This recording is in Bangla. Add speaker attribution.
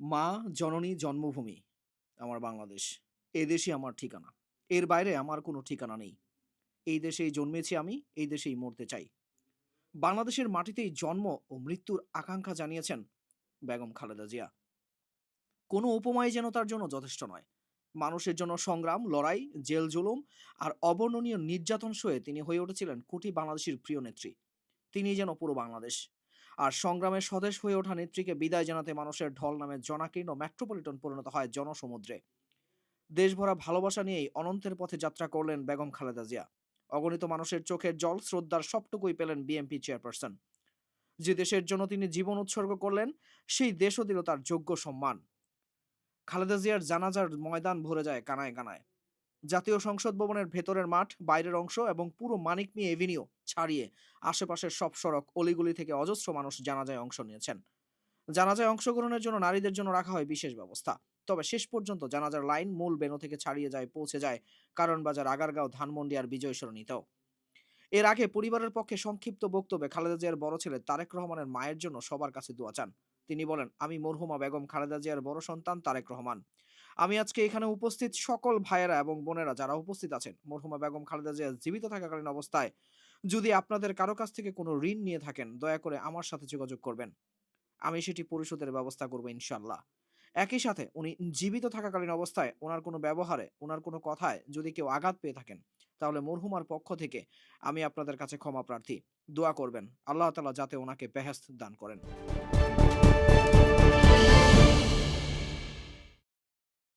Speaker 1: মা জননী জন্মভূমি, আমার বাংলাদেশ। এই দেশই আমার ঠিকানা। এর বাইরে আমার কোনো ঠিকানা নেই। এই দেশেই জন্মেছি আমি, এই দেশেই মরতে চাই। বাংলাদেশের মাটিতেই জন্ম ও মৃত্যুর আকাঙ্ক্ষা জানিয়েছেন বেগম খালেদা জিয়া। কোনো উপমাই যেন তার জন্য যথেষ্ট নয়। মানুষের জন্য সংগ্রাম, লড়াই, জেল জুলুম আর অবর্ণনীয় নির্যাতন সয়ে তিনি হয়ে উঠেছিলেন কোটি বাংলাদেশের প্রিয় নেত্রী। তিনি যেন পুরো বাংলাদেশ। আর সংগ্রামের স্বদেশ হয়ে ওঠা নেত্রীকে বিদায় জানাতে মানুষের ঢল নামে জনাকীর্ণ মেট্রোপলিটন পরিণত হয় জনসমুদ্রে। দেশভরা ভালোবাসা নিয়েই অনন্তের পথে যাত্রা করলেন বেগম খালেদা জিয়া। অগণিত মানুষের চোখের জল শ্রদ্ধার সবটুকুই পেলেন বিএনপি চেয়ারপারসন যে দেশের জন্য তিনি জীবন উৎসর্গ করলেন, সেই দেশও দিল তার যোগ্য সম্মান। খালেদা জিয়ার জানাজার ময়দান ভরে যায় কানায় কানায়। জাতীয় সংসদ ভবনের ভেতরের মাঠ, বাইরের অংশ এবং পুরো মানিক মিয়া এভিনিউ ছাড়িয়ে আশেপাশের সব সড়ক অলিগুলি থেকে অজস্র মানুষ জানাজায় অংশ নিয়েছেন। জানাজায় অংশগ্রহণের জন্য নারীদের জন্য রাখা হয় বিশেষ ব্যবস্থা। তবে শেষ পর্যন্ত জানাজার লাইন মূল বেনু থেকে ছাড়িয়ে যায়, পৌঁছে যায় কারণ বাজার আগারগাঁও, ধানমন্ডি আর বিজয় সরণিতেও এর আগে পরিবারের পক্ষে সংক্ষিপ্ত বক্তব্যে খালেদা জিয়ার বড় ছেলে তারেক রহমানের মায়ের জন্য সবার কাছে দোয়া চান। তিনি বলেন, আমি মরহুমা বেগম খালেদা জিয়ার বড় সন্তান তারেক রহমান। আমি আজকে এখানে উপস্থিত সকল ভাইয়েরা এবং বোনেরা যারা উপস্থিত আছেন, মরহুমা বেগম খালেদা জিয়া জীবিত থাকাকালীন অবস্থায়, যদি আপনাদের কারও কাছ থেকে কোনো ঋণ নিয়ে থাকেন, দয়া করে আমার সাথে যোগাযোগ করবেন। আমি সেটি পরিশোধের ব্যবস্থা করব ইনশাল্লাহ একই সাথে উনি জীবিত থাকাকালীন অবস্থায় ওনার কোনো ব্যবহারে, ওনার কোনো কথায় যদি কেউ আঘাত পেয়ে থাকেন, তাহলে মরহুমার পক্ষ থেকে আমি আপনাদের কাছে ক্ষমা প্রার্থী। দোয়া করবেন। আল্লাহ তালা যাতে ওনাকে বেহেস্ত দান করেন।